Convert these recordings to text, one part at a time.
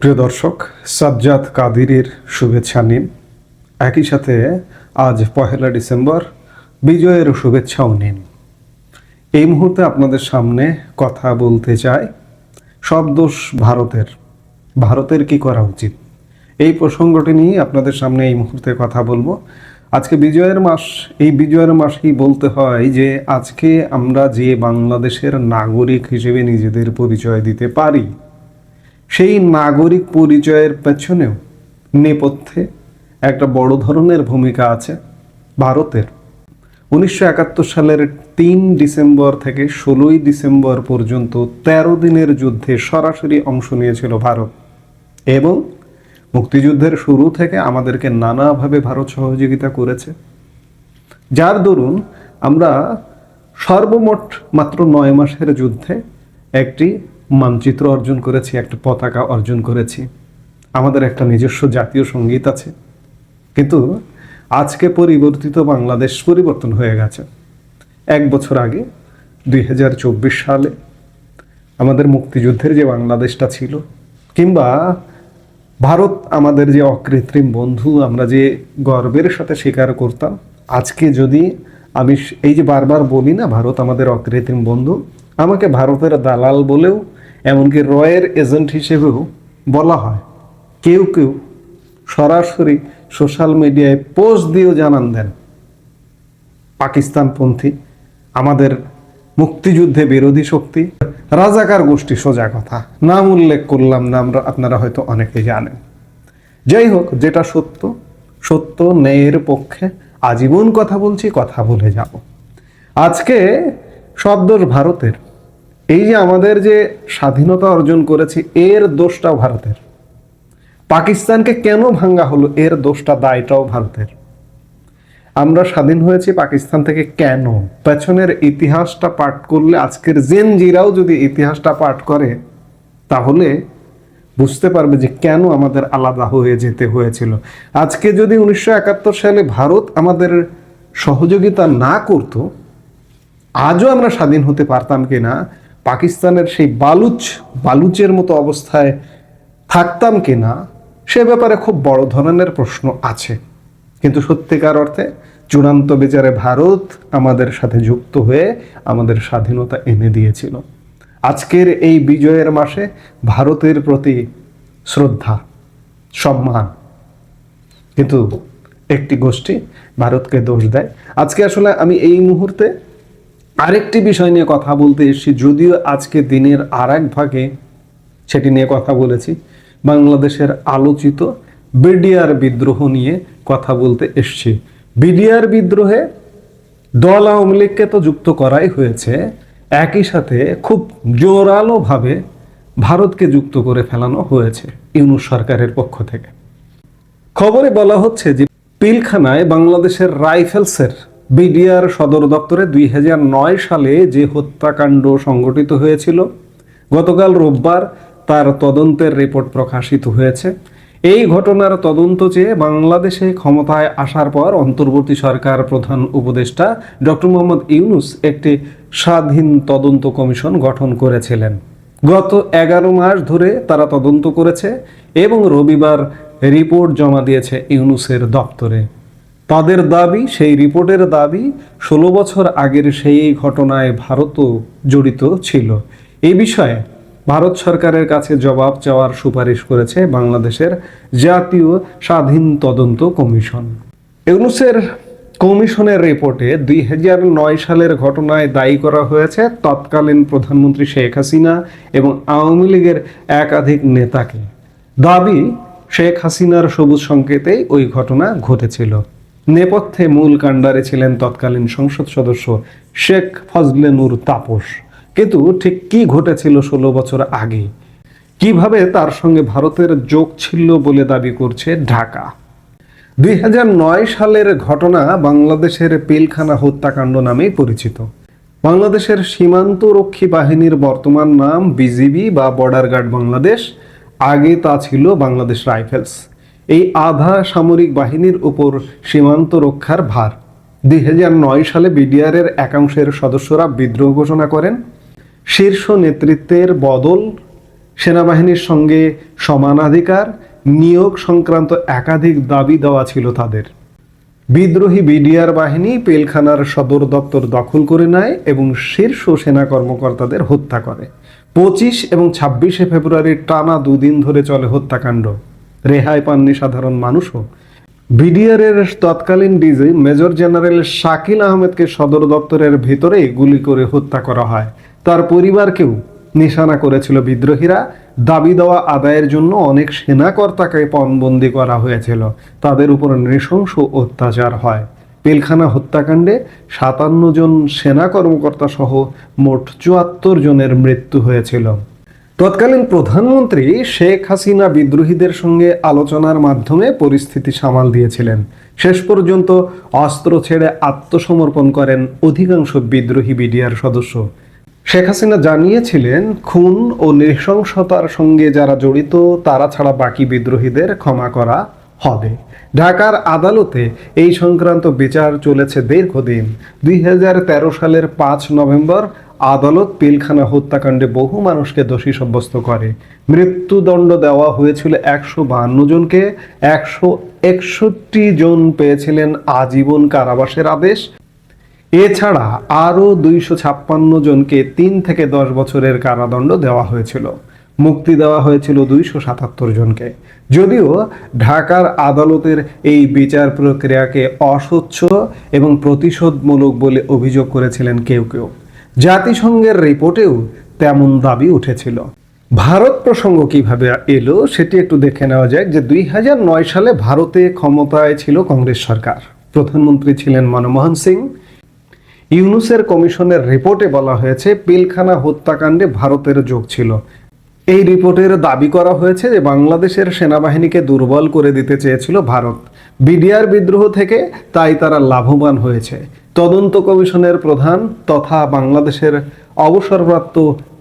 প্রিয় দর্শক, সাজ্জাদ কাদিরের শুভেচ্ছা নিন। একই সাথে আজ পহেলা ডিসেম্বর, বিজয়ের শুভেচ্ছাও নিন। এই মুহূর্তে আপনাদের সামনে কথা বলতে চাই সব দোষ ভারতের। ভারতের কি করা উচিত? এই প্রসঙ্গটি নিয়ে আপনাদের সামনে এই মুহূর্তে কথা বলব। আজকে বিজয়ের মাস, এই বিজয়ের মাসেই বলতে হয় যে আজকে আমরা যে বাংলাদেশের নাগরিক হিসেবে নিজেদের পরিচয় দিতে পারি সেই নাগরিক পরিচয়ের পেছনেও নেপথ্যে একটা বড় ধরনের ভূমিকা আছে ভারতের। উনিশশো একাত্তর সালের তিন ডিসেম্বর থেকে ষোলোই ডিসেম্বর পর্যন্ত তেরো দিনের যুদ্ধে সরাসরি অংশ নিয়েছিল ভারত এবং মুক্তিযুদ্ধের শুরু থেকে আমাদেরকে নানাভাবে ভারত সহযোগিতা করেছে। যার দরুন আমরা সর্বমোট মাত্র নয় মাসের যুদ্ধে একটি মানচিত্র অর্জন করেছি, একটা পতাকা অর্জন করেছি। আমাদের একটা নিজস্ব জাতীয় সংগীত আছে। কিন্তু আজকে পরিবর্তিত বাংলাদেশ পরিবর্তন হয়ে গেছে। এক বছর আগে, দুই হাজার চব্বিশ সালে, আমাদের মুক্তিযুদ্ধের যে বাংলাদেশটা ছিল, কিংবা ভারত আমাদের যে অকৃত্রিম বন্ধু, আমরা যে গর্বের সাথে স্বীকার করতাম, আজকে যদি আমি এই যে বারবার বলি না, ভারত আমাদের অকৃত্রিম বন্ধু, আমাকে ভারতের দালাল বলেও এমনকি রয়ের এজেন্ট হিসেবেও বলা হয়। কেউ কেউ সরাসরি সোশ্যাল মিডিয়ায় পোস্ট দিয়েও জানান দেন। পাকিস্তানপন্থী, আমাদের মুক্তিযুদ্ধে বিরোধী শক্তি, রাজাকার গোষ্ঠী সোজা কথা। নাম উল্লেখ করলাম না, আমরা, আপনারা হয়তো অনেকে জানেন। যাই হোক, যেটা সত্য সত্য ন্যায়ের পক্ষে আজীবন কথা বলছি, কথা বলে যাব। আজকে সব ভারতের এই যে আমাদের যে স্বাধীনতা অর্জন করেছি, এর দোষটাও ভারতের। পাকিস্তানকে কেন ভাঙ্গা হলো, এর দোষটা, দায়টাও ভারতের। আমরা স্বাধীন হয়েছি পাকিস্তান থেকে কেন? পেছনের ইতিহাসটা পাঠ করলে, আজকের জেন জিরাও যদি ইতিহাসটা পাঠ করে, তাহলে বুঝতে পারবে যে কেন আমাদের আলাদা হয়ে যেতে হয়েছিল। আজকে যদি উনিশশো একাত্তর সালে ভারত আমাদের সহযোগিতা না করতো, আজও আমরা স্বাধীন হতে পারতাম কিনা পাকিস্তানের সেই বালুচ, বালুচের মতো অবস্থায় থাকতাম কিনা সে ব্যাপারে খুব বড় ধরনের প্রশ্ন আছে। কিন্তু সত্যিকার অর্থে চূড়ান্ত বিচারে ভারত আমাদের সাথে যুক্ত হয়ে আমাদের স্বাধীনতা এনে দিয়েছিল। আজকের এই বিজয়ের মাসে ভারতের প্রতি শ্রদ্ধা, সম্মান। কিন্তু একটি গোষ্ঠী ভারতকে দোষ দেয়। আজকে আসলে আমি এই মুহূর্তে আরেকটি বিষয় নিয়ে কথা বলতে এসেছি, যদিও আজকে দিনের আর এক ভাগে সেটি নিয়ে কথা বলেছি। বাংলাদেশের আলোচিত বিডিআর বিদ্রোহ নিয়ে কথা বলতে এসছি। বিডিআর বিদ্রোহে দল আওয়ামী লীগকে তো যুক্ত করাই হয়েছে, একই সাথে খুব জোরালোভাবে ভারতকে যুক্ত করে ফেলানো হয়েছে ইউনুস সরকারের পক্ষ থেকে। খবরে বলা হচ্ছে যে পিলখানায় বাংলাদেশের রাইফেলসের বিডিআর সদর দপ্তরে দুই নয় সালে যে হত্যাকাণ্ড সংঘটিত হয়েছিল, গতকাল রোববার তার তদন্তের রিপোর্ট প্রকাশিত হয়েছে। এই ঘটনার তদন্ত চেয়ে বাংলাদেশে ক্ষমতায় আসার পর অন্তর্বর্তী সরকার প্রধান উপদেষ্টা ডক্টর মোহাম্মদ ইউনুস একটি স্বাধীন তদন্ত কমিশন গঠন করেছিলেন। গত এগারো মাস ধরে তারা তদন্ত করেছে এবং রবিবার রিপোর্ট জমা দিয়েছে ইউনুসের দপ্তরে। তাদের দাবি, সেই রিপোর্টের দাবি ষোলো বছর আগের সেই ঘটনায় ভারতও জড়িত ছিল। এই বিষয়ে ভারত সরকারের কাছে জবাব চাওয়ার সুপারিশ করেছে বাংলাদেশের জাতীয় স্বাধীন তদন্ত কমিশন। ইউনুসের কমিশনের রিপোর্টে দুই হাজার নয় সালের ঘটনায় দায়ী করা হয়েছে তৎকালীন প্রধানমন্ত্রী শেখ হাসিনা এবং আওয়ামী লীগের একাধিক নেতাকে। দাবি, শেখ হাসিনার সবুজ সংকেতেই ওই ঘটনা ঘটেছিল। নেপথ্যে মূল কাণ্ডারে ছিলেন তৎকালীন সংসদ সদস্য শেখ ফজলে নূর তাপস। কিন্তু ঠিক কি ঘটেছিল ষোলো বছর আগে? কীভাবে তার সঙ্গে ভারতের যোগ ছিল বলে দাবি করছে ঢাকা? দুই হাজার নয় সালের ঘটনা বাংলাদেশের পিলখানা হত্যাকাণ্ড নামেই পরিচিত। বাংলাদেশের সীমান্তরক্ষী বাহিনীর বর্তমান নাম বিজিবি বা বর্ডার গার্ড বাংলাদেশ। আগে তা ছিল বাংলাদেশ রাইফেলস। এই আধা সামরিক বাহিনীর উপর সীমান্ত রক্ষার ভার। দু হাজার নয় সালে বিডিআরের একাংশের সদস্যরা বিদ্রোহ ঘোষণা করেন। শীর্ষ নেতৃত্বের বদল, সেনাবাহিনীর সঙ্গে সমানাধিকার, নিয়োগ সংক্রান্ত একাধিক দাবি দেওয়া ছিল তাদের। বিদ্রোহী বিডিআর বাহিনী পেলখানার সদর দপ্তর দখল করে নেয় এবং শীর্ষ সেনা কর্মকর্তাদের হত্যা করে। পঁচিশ এবং ছাব্বিশে ফেব্রুয়ারির টানা দুদিন ধরে চলে হত্যাকাণ্ড। রেহাই পাননি সাধারণ মানুষও। বিডিআরের তৎকালীন ডিজি মেজর জেনারেল শাকিল আহমেদকে সদর দপ্তরের ভেতরেই গুলি করে হত্যা করা হয়। তার পরিবারকেও নিশানা করেছিল বিদ্রোহীরা। দাবি দেওয়া আদায়ের জন্য অনেক সেনাকর্তাকে পণবন্দি করা হয়েছিল। তাদের উপর নৃশংস অত্যাচার হয়। পিলখানা হত্যাকাণ্ডে সাতান্ন জন সেনা কর্মকর্তা সহ মোট চুয়াত্তর জনের মৃত্যু হয়েছিল। তৎকালীন প্রধানমন্ত্রী শেখ হাসিনা বিদ্রোহীদের সঙ্গে আলোচনার মাধ্যমে পরিস্থিতি সামাল দিয়েছিলেন। শেষ পর্যন্ত অস্ত্র ছেড়ে আত্মসমর্পণ করেন অধিকাংশ বিদ্রোহী বিডিআর সদস্য। শেখ হাসিনা জানিয়েছিলেন, খুন ও নৃশংসতার সঙ্গে যারা জড়িত, তারা ছাড়া বাকি বিদ্রোহীদের ক্ষমা করা হবে। ঢাকার আদালতে এই সংক্রান্ত বিচার চলেছে দীর্ঘদিন। দুই হাজার তেরো সালের পাঁচ নভেম্বর আদালত পিলখানা হত্যাকাণ্ডে বহু মানুষকে দোষী সাব্যস্ত করে। মৃত্যুদণ্ড দেওয়া হয়েছিল একশো বাহান্ন জনকে। একশো একষট্টি জন পেয়েছিলেন আজীবন কারাবাসের আদেশ। এছাড়া আরও দুইশো ছাপ্পান্ন জনকে তিন থেকে দশ বছরের কারাদণ্ড দেওয়া হয়েছিল। মুক্তি দেওয়া হয়েছিল দুইশো সাতাত্তর জনকে। যদিও ঢাকার আদালতের এই বিচার প্রক্রিয়াকে অস্বচ্ছ এবং প্রতিশোধমূলক বলে অভিযোগ করেছিলেন কেউ কেউ। জাতিসংঘের রিপোর্টেও তেমন দাবি উঠেছিল। ভারত প্রসঙ্গ কীভাবে এলো সেটি একটু দেখে নেওয়া যাক যে দুই সালে ভারতে ক্ষমতায় ছিল কংগ্রেস সরকার। প্রধানমন্ত্রী ছিলেন মনমোহন সিং। ইউনুসের কমিশনের রিপোর্টে বলা হয়েছে, পিলখানা হত্যাকাণ্ডে ভারতের যোগ ছিল। এই রিপোর্টের দাবি করা হয়েছে যে বাংলাদেশের সেনাবাহিনীকে দুর্বল করে দিতে চেয়েছিল ভারত। বিডিআর বিদ্রোহ থেকে তাই তারা লাভবান হয়েছে। তদন্ত কমিশনের প্রধান তথা বাংলাদেশের অবসরপ্রাপ্ত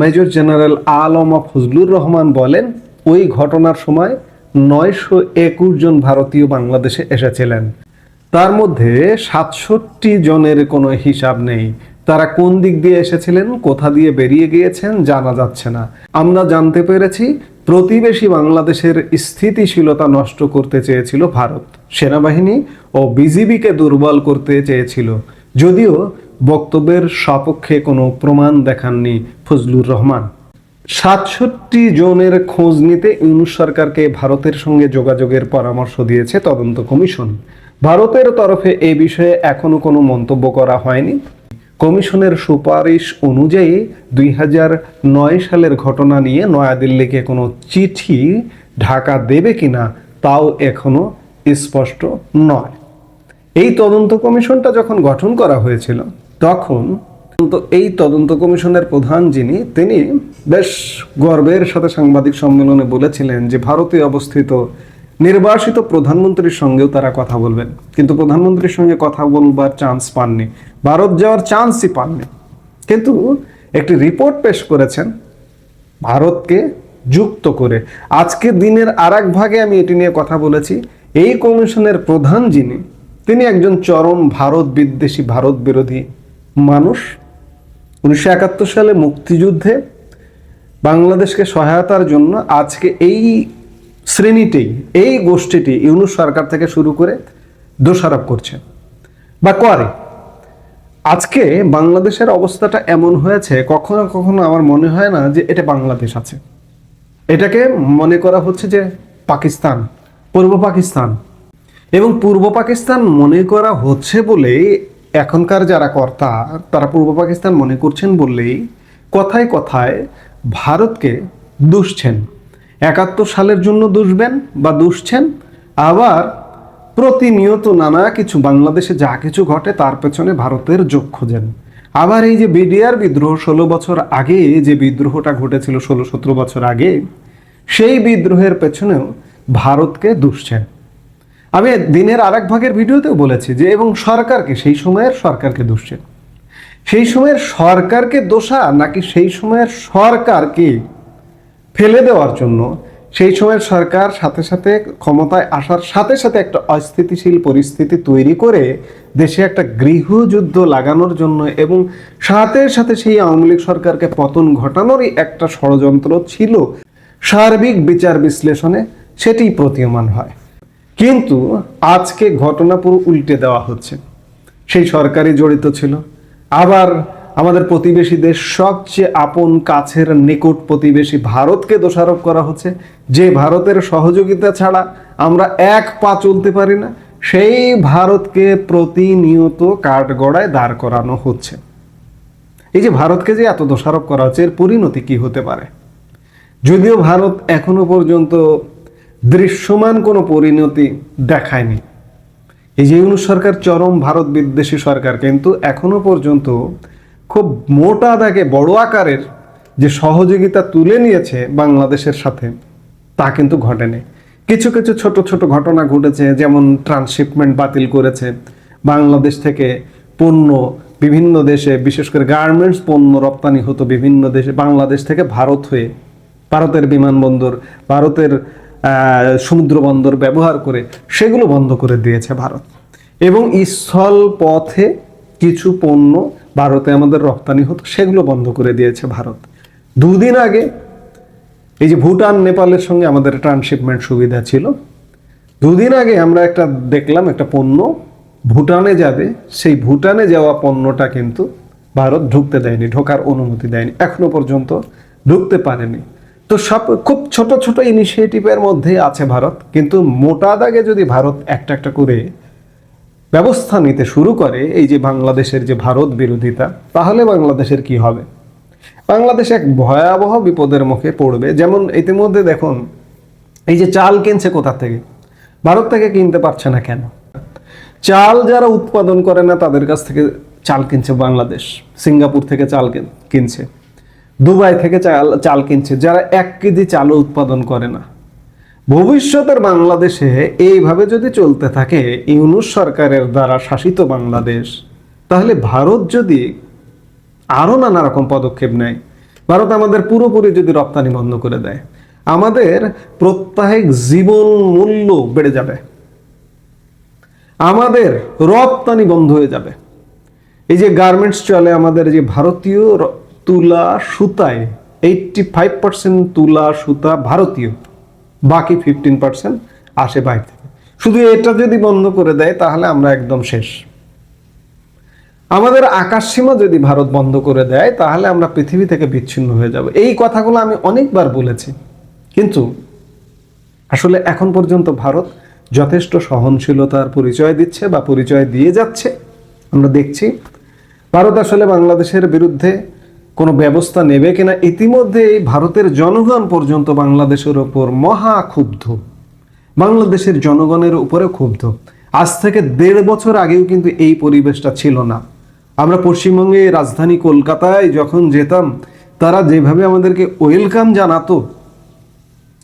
মেজর জেনারেল আলমা ফজলুর রহমান বলেন, ওই ঘটনার সময় নয়শো একুশ জন ভারতীয় বাংলাদেশে এসেছিলেন। তার মধ্যে সাতষট্টি জনের কোনো হিসাব নেই। তারা কোন দিক দিয়ে এসেছিলেন, কোথা দিয়ে বেরিয়ে গিয়েছেন জানা যাচ্ছে না। আমরা জানতে পেরেছি প্রতিবেশী বাংলাদেশের স্থিতিশীলতা নষ্ট করতে চেয়েছিল ভারত। সেনাবাহিনী ও বিজিবিকে দুর্বল করতে চেয়েছিল। যদিও বক্তব্যের সপক্ষে কোনো প্রমাণ দেখাননি ফজলুর রহমান। সাতষট্টি জনের খোঁজ নিতে ইউনুস সরকারকে ভারতের সঙ্গে যোগাযোগের পরামর্শ দিয়েছে তদন্ত কমিশন। ভারতের তরফে এ বিষয়ে এখনও কোনো মন্তব্য করা হয়নি। কমিশনের সুপারিশ অনুযায়ী দুই নয় সালের ঘটনা নিয়ে নয়াদিল্লিকে কোনো চিঠি ঢাকা দেবে কিনা তাও এখনও স্পষ্ট নয়। এই তদন্ত কমিশনটা যখন গঠন করা হয়েছিল, তখন তো এই তদন্ত কমিশনের প্রধান যিনি, তিনি বেশ গর্বের সাথে সাংবাদিক সম্মেলনে বলেছিলেন যে ভারতে অবস্থিত নির্বাসিত প্রধানমন্ত্রীর সঙ্গেও তারা কথা বলবেন। কিন্তু প্রধানমন্ত্রীর সঙ্গে কথা বলবার চান্স পাননি। ভারত যাওয়ার চান্সই পাননি। কিন্তু একটি রিপোর্ট পেশ করেছেন ভারতকে যুক্ত করে। আজকে দিনের আর ভাগে আমি এটি নিয়ে কথা বলেছি। এই কমিশনের প্রধান যিনি, তিনি একজন চরম ভারত বিদ্বেষী, ভারত বিরোধী মানুষ। উনিশশো একাত্তর সালে মুক্তিযুদ্ধে বাংলাদেশকে সহায়তার জন্য আজকে এই শ্রেণীতেই, এই গোষ্ঠীটি ইউনুস সরকার থেকে শুরু করে দোষারোপ করছে। বা করে। আজকে বাংলাদেশের অবস্থাটা এমন হয়েছে, কখনো কখনো আমার মনে হয় না যে এটা বাংলাদেশ আছে। এটাকে মনে করা হচ্ছে যে পাকিস্তান, পূর্ব পাকিস্তান। এবং পূর্ব পাকিস্তান মনে করা হচ্ছে বলেই এখনকার যারা কর্তা, তারা পূর্ব পাকিস্তান মনে করছেন বললেই কথায় কথায় ভারতকে দুষছেন। একাত্তর সালের জন্য দুষবেন বা দুষছেন, আবার প্রতিনিয়ত নানা কিছু, বাংলাদেশে যা কিছু ঘটে তার পেছনে ভারতের যোগ খোঁজেন। আবার এই যে বিডিআর বিদ্রোহ ষোলো বছর আগে, যে বিদ্রোহটা ঘটেছিল ষোলো সতেরো বছর আগে, সেই বিদ্রোহের পেছনেও ভারতকে দুষছেন। আমি দিনের আর এক ভাগের ভিডিওতেও বলেছি যে, এবং সরকারকে, সেই সময়ের সরকারকে দুষছেন। সেই সময়ের সরকারকে দোষা, নাকি সেই সময়ের সরকারকে ফেলে দেওয়ার জন্য সেই সময়ের সরকার সাথে সাথে ক্ষমতায় আসার সাথে সাথে একটা অস্থিতিশীল পরিস্থিতি তৈরি করে দেশে একটা গৃহযুদ্ধ লাগানোর জন্য এবং সাথে সাথে সেই আওয়ামী লীগ সরকারকে পতন ঘটানোরই একটা ষড়যন্ত্র ছিল। সার্বিক বিচার বিশ্লেষণে সেটি প্রতীয়মান হয়। কিন্তু আজকে ঘটনা পুরো উল্টে দেওয়া হচ্ছে। সেই সরকারই জড়িত ছিল। আবার আমাদের প্রতিবেশী দেশ সবচেয়ে আপন কাছের নিকট প্রতিবেশী ভারতকে দোষারোপ করা হচ্ছে। যে ভারতের সহযোগিতা ছাড়া আমরা এক পা চলতে পারি না, সেই ভারতকে প্রতিনিয়ত কাঠগড়ায় দাঁড় করানো হচ্ছে। এই যে ভারতকে যে এত দোষারোপ করা হচ্ছে, এর পরিণতি কি হতে পারে? যদিও ভারত এখনও পর্যন্ত দৃশ্যমান কোনো পরিণতি দেখায়নি। এই যে ইউনুস সরকার চরম ভারত বিদ্বেষী সরকার, কিন্তু এখনও পর্যন্ত খুব মোটা দাগে, বড় আকারের যে সহযোগিতা তুলে নিয়েছে বাংলাদেশের সাথে, তা কিন্তু ঘটেনি। কিছু কিছু ছোট ছোট ঘটনা ঘটেছে, যেমন ট্রান্সশিপমেন্ট বাতিল করেছে। বাংলাদেশ থেকে পণ্য বিভিন্ন দেশে, বিশেষ করে গার্মেন্টস পণ্য রপ্তানি হতো বিভিন্ন দেশে, বাংলাদেশ থেকে ভারত হয়ে ভারতের বিমানবন্দর, ভারতের সমুদ্র বন্দর ব্যবহার করে সেগুলো বন্ধ করে দিয়েছে ভারত। এবং স্থল পথে কিছু পণ্য ভারতে আমাদের রপ্তানি হতো, সেগুলো বন্ধ করে দিয়েছে ভারত। দুদিন আগে এই যে ভুটান, নেপালের সঙ্গে আমাদের ট্রান্সশিপমেন্ট সুবিধা ছিল। দুদিন আগে আমরা একটা দেখলাম একটা পণ্য, ভুটানে যাবে। সেই ভুটানে যাওয়া পণ্যটা কিন্তু ভারত ঢুকতে দেয়নি, ঢোকার অনুমতি দেয়নি, এখনও পর্যন্ত ঢুকতে পারেনি। তো সব খুব ছোট ছোট ইনিশিয়েটিভের মধ্যে আছে ভারত, কিন্তু মোটা দাগে যদি ভারত একটা একটা করে ব্যবস্থা নিতে শুরু করে এই যে বাংলাদেশের যে ভারত বিরোধিতা, তাহলে বাংলাদেশের কি হবে? বাংলাদেশ এক ভয়াবহ বিপদের মুখে পড়বে। যেমন ইতিমধ্যে দেখুন, এই যে চাল কিনছে কোথা থেকে? ভারত থেকে কিনতে পারছে না কেন? চাল যারা উৎপাদন করে না, তাদের কাছ থেকে চাল কিনছে বাংলাদেশ। সিঙ্গাপুর থেকে চাল কিনছে। দুবাই থেকে চাল চাল কিনছে। যারা এক কেজি চালও উৎপাদন করে না ভবিষ্যতের বাংলাদেশে এইভাবে যদি চলতে থাকে ইউনুস সরকারের দ্বারা শাসিত বাংলাদেশ, তাহলে ভারত যদি আরও নানা রকম পদক্ষেপ নেয়, ভারত আমাদের পুরোপুরি যদি রপ্তানি বন্ধ করে দেয়, আমাদের প্রত্যাহিক জীবন মূল্য বেড়ে যাবে। আমাদের রপ্তানি বন্ধ হয়ে যাবে। এই যে গার্মেন্টস চলে, আমাদের যে ভারতীয় তুলা সুতায় এইটটি ফাইভ পার্সেন্ট তুলা সুতা ভারতীয়। বাকি ফিফটিন পার্সেন্ট আসে বাইরে থেকে শুধু এটা যদি বন্ধ করে দেয়, তাহলে আমরা একদম শেষ। আমাদের আকাশ সীমা যদি ভারত বন্ধ করে দেয়, তাহলে আমরা পৃথিবী থেকে বিচ্ছিন্ন হয়ে যাব। এই কথাগুলো আমি অনেকবার বলেছি। কিন্তু আসলে এখন পর্যন্ত ভারত যথেষ্ট সহনশীলতার পরিচয় দিচ্ছে বা পরিচয় দিয়ে যাচ্ছে। আমরা দেখছি, ভারত আসলে বাংলাদেশের বিরুদ্ধে কোনো ব্যবস্থা নেবে কিনা ইতিমধ্যে ভারতের জনগণ পর্যন্ত বাংলাদেশের ওপর মহা ক্ষুব্ধ। বাংলাদেশের জনগণের উপরে ক্ষুব্ধ। আজ থেকে দেড় বছর আগেও কিন্তু এই পরিবেশটা ছিল না। আমরা পশ্চিমবঙ্গে রাজধানী কলকাতায় যখন যেতাম, তারা যেভাবে আমাদেরকে ওয়েলকাম জানাতো,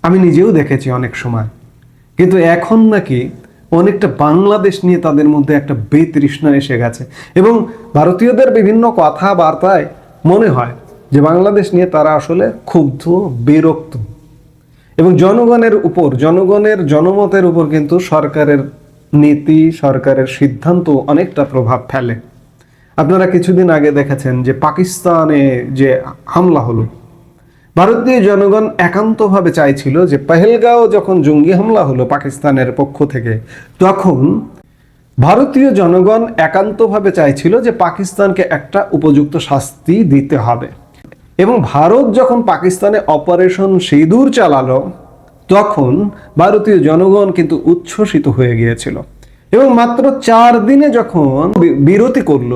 আমি নিজেও দেখেছি অনেক সময়। কিন্তু এখন নাকি অনেকটা বাংলাদেশ নিয়ে তাদের মধ্যে একটা বেতৃষ্ণা এসে গেছে। এবং ভারতীয়দের বিভিন্ন কথাবার্তায় মনে হয় যে বাংলাদেশ নিয়ে তারা আসলে ক্ষুব্ধ, বিরক্ত। এবং জনগণের উপর, জনগণের জনমতের উপর কিন্তু সরকারের নীতি, সরকারের সিদ্ধান্ত অনেকটা প্রভাব ফেলে। আপনারা কিছুদিন আগে দেখেছেন যে পাকিস্তানে যে হামলা হলো, ভারতীয় জনগণ একান্তভাবে চাইছিল যে পেহেলগাঁও যখন জঙ্গি হামলা হলো পাকিস্তানের পক্ষ থেকে, তখন ভারতীয় জনগণ একান্তভাবে চাইছিল যে পাকিস্তানকে একটা উপযুক্ত শাস্তি দিতে হবে। এবং ভারত যখন পাকিস্তানে অপারেশন সিঁদুর চালালো, তখন ভারতীয় জনগণ কিন্তু উচ্ছ্বসিত হয়ে গিয়েছিল। এবং মাত্র চার দিনে যখন বিরতি করল,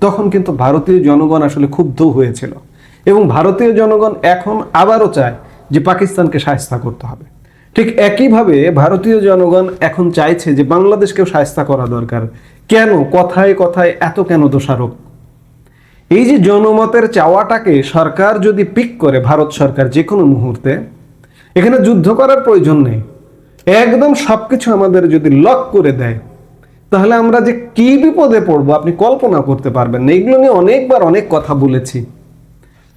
তখন কিন্তু ভারতীয় জনগণ আসলে ক্ষুব্ধ হয়েছিল। এবং ভারতীয় জনগণ এখন আবারও চায় যে পাকিস্তানকে সাহস্তা করতে হবে। ঠিক একইভাবে ভারতীয় জনগণ এখন চাইছে যে বাংলাদেশকেও সাহস্তা করা দরকার। কেন? কথায় কথায় এত কেন দোষারোপ? এই যে জনমতের চাওয়াটাকে সরকার যদি পিক করে ভারত সরকার যে কোনো মুহূর্তে, এখানে যুদ্ধ করার প্রয়োজন নেই। একদম সব কিছু আমাদের যদি লক করে দেয়, তাহলে আমরা যে কি বিপদে পড়ব আপনি কল্পনা করতে পারবেন না। এগুলো নিয়ে অনেকবার অনেক কথা বলেছি।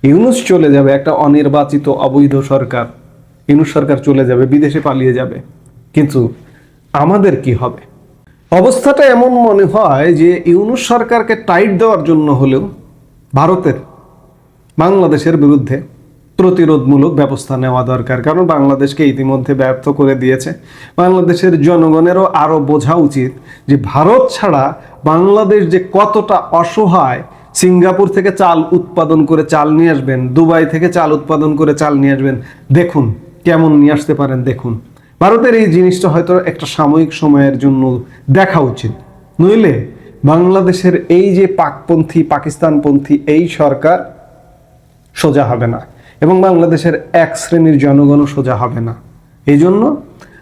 ইউনুস চলে যাবে একটা অনির্বাচিত অবৈধ সরকার। ইউনুস সরকার চলে যাবে, বিদেশে পালিয়ে যাবে। কিন্তু আমাদের কি হবে? অবস্থাটা এমন মনে হয় যে ইউনুস সরকারকে টাইট দেওয়ার জন্য হলেও ভারতের বাংলাদেশের বিরুদ্ধে প্রতিরোধমূলক ব্যবস্থা নেওয়া দরকার। কারণ বাংলাদেশকে ইতিমধ্যে ব্যর্থ করে দিয়েছে। বাংলাদেশের জনগণেরও আরও বোঝা উচিত যে ভারত ছাড়া বাংলাদেশ যে কতটা অসহায়, সিঙ্গাপুর থেকে চাল উৎপাদন করে চাল নিয়ে আসবেন, দুবাই থেকে চাল উৎপাদন করে চাল নিয়ে আসবেন, দেখুন। কেমন নিয়ে আসতে পারেন দেখুন। ভারতের এই জিনিসটা হয়তো একটা সাময়িক সময়ের জন্য দেখা উচিত। নইলে বাংলাদেশের এই যে পাকপন্থী, পাকিস্তানপন্থী এই সরকার সোজা হবে না এবং বাংলাদেশের এক শ্রেণির জনগণও সোজা হবে না। এই জন্য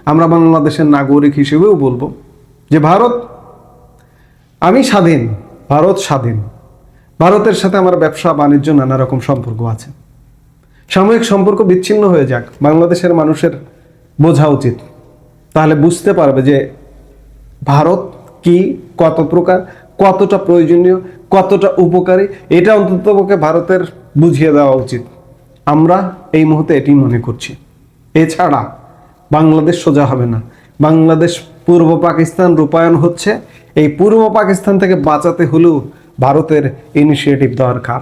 আমরা বাংলাদেশের নাগরিক হিসেবেও বলব যে ভারত, আমি স্বাধীন, ভারত স্বাধীন। ভারতের সাথে আমার ব্যবসা বাণিজ্য নানা রকম সম্পর্ক আছে। সাময়িক সম্পর্ক বিচ্ছিন্ন হয়ে যাক, বাংলাদেশের মানুষের বোঝা উচিত। তাহলে বুঝতে পারবে যে ভারত কি, কত প্রকার, কতটা প্রয়োজনীয়, কতটা উপকারী, এটা অন্ততপক্ষে ভারতের বুঝিয়ে দেওয়া উচিত। আমরা এই মুহূর্তে এটি মনে করছি। এছাড়া বাংলাদেশ সোজা হবে না। বাংলাদেশ পূর্ব পাকিস্তান রূপায়ণ হচ্ছে। এই পূর্ব পাকিস্তান থেকে বাঁচাতে হলেও ভারতের ইনিশিয়েটিভ দরকার।